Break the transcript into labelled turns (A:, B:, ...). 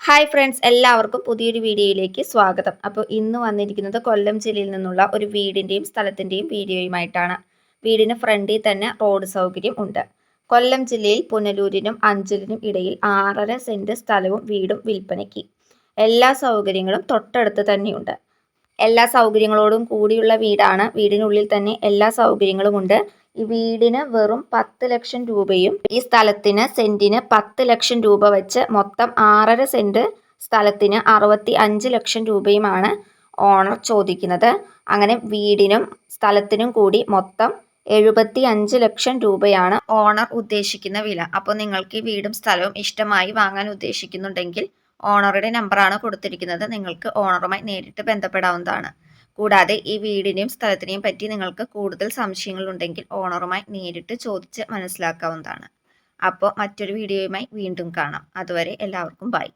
A: Hi friends എല്ലാവർക്കും പുതിയൊരു വീഡിയോയിലേക്ക് സ്വാഗതം. അപ്പോൾ ഇന്ന് വന്നിരിക്കുന്നത് കൊല്ലം ജില്ലയിൽ നിന്നുള്ള ഒരു വീടിന്റെയും സ്ഥലത്തിന്റെയും വീഡിയോയുമായിട്ടാണ്. വീടിന് ഫ്രണ്ടിൽ തന്നെ റോഡ് സൗകര്യം ഉണ്ട്. കൊല്ലം ജില്ലയിൽ പുനലൂരിനും അഞ്ചലിനും ഇടയിൽ ആറര സെന്റ് സ്ഥലവും വീടും വിൽപ്പനയ്ക്ക്. എല്ലാ സൗകര്യങ്ങളും തൊട്ടടുത്ത് തന്നെയുണ്ട്. എല്ലാ സൗകര്യങ്ങളോടും കൂടിയുള്ള വീടാണ്. വീടിനുള്ളിൽ തന്നെ എല്ലാ സൗകര്യങ്ങളും ഉണ്ട്. ഈ വീടിന് വെറും പത്ത് ലക്ഷം രൂപയും ഈ സ്ഥലത്തിന് സെന്റിന് പത്ത് ലക്ഷം രൂപ വെച്ച് മൊത്തം ആറര സെന്റ് സ്ഥലത്തിന് അറുപത്തി അഞ്ച് ലക്ഷം രൂപയുമാണ് ഓണർ ചോദിക്കുന്നത്. അങ്ങനെ വീടിനും സ്ഥലത്തിനും കൂടി മൊത്തം എഴുപത്തി അഞ്ച് ലക്ഷം രൂപയാണ് ഓണർ ഉദ്ദേശിക്കുന്ന വില. അപ്പോൾ നിങ്ങൾക്ക് ഈ വീടും സ്ഥലവും ഇഷ്ടമായി വാങ്ങാൻ ഉദ്ദേശിക്കുന്നുണ്ടെങ്കിൽ ഓണറുടെ നമ്പറാണ് കൊടുത്തിരിക്കുന്നത്. നിങ്ങൾക്ക് ഓണറുമായി നേരിട്ട് ബന്ധപ്പെടാവുന്നതാണ്. കൂടാതെ ഈ വീടിനെയും സ്ഥലത്തിനെയും പറ്റി നിങ്ങൾക്ക് കൂടുതൽ സംശയങ്ങളുണ്ടെങ്കിൽ ഓണറുമായി നേരിട്ട് ചോദിച്ച് മനസ്സിലാക്കാവുന്നതാണ്. അപ്പോൾ മറ്റൊരു വീഡിയോയുമായി വീണ്ടും കാണാം. അതുവരെ എല്ലാവർക്കും ബൈ.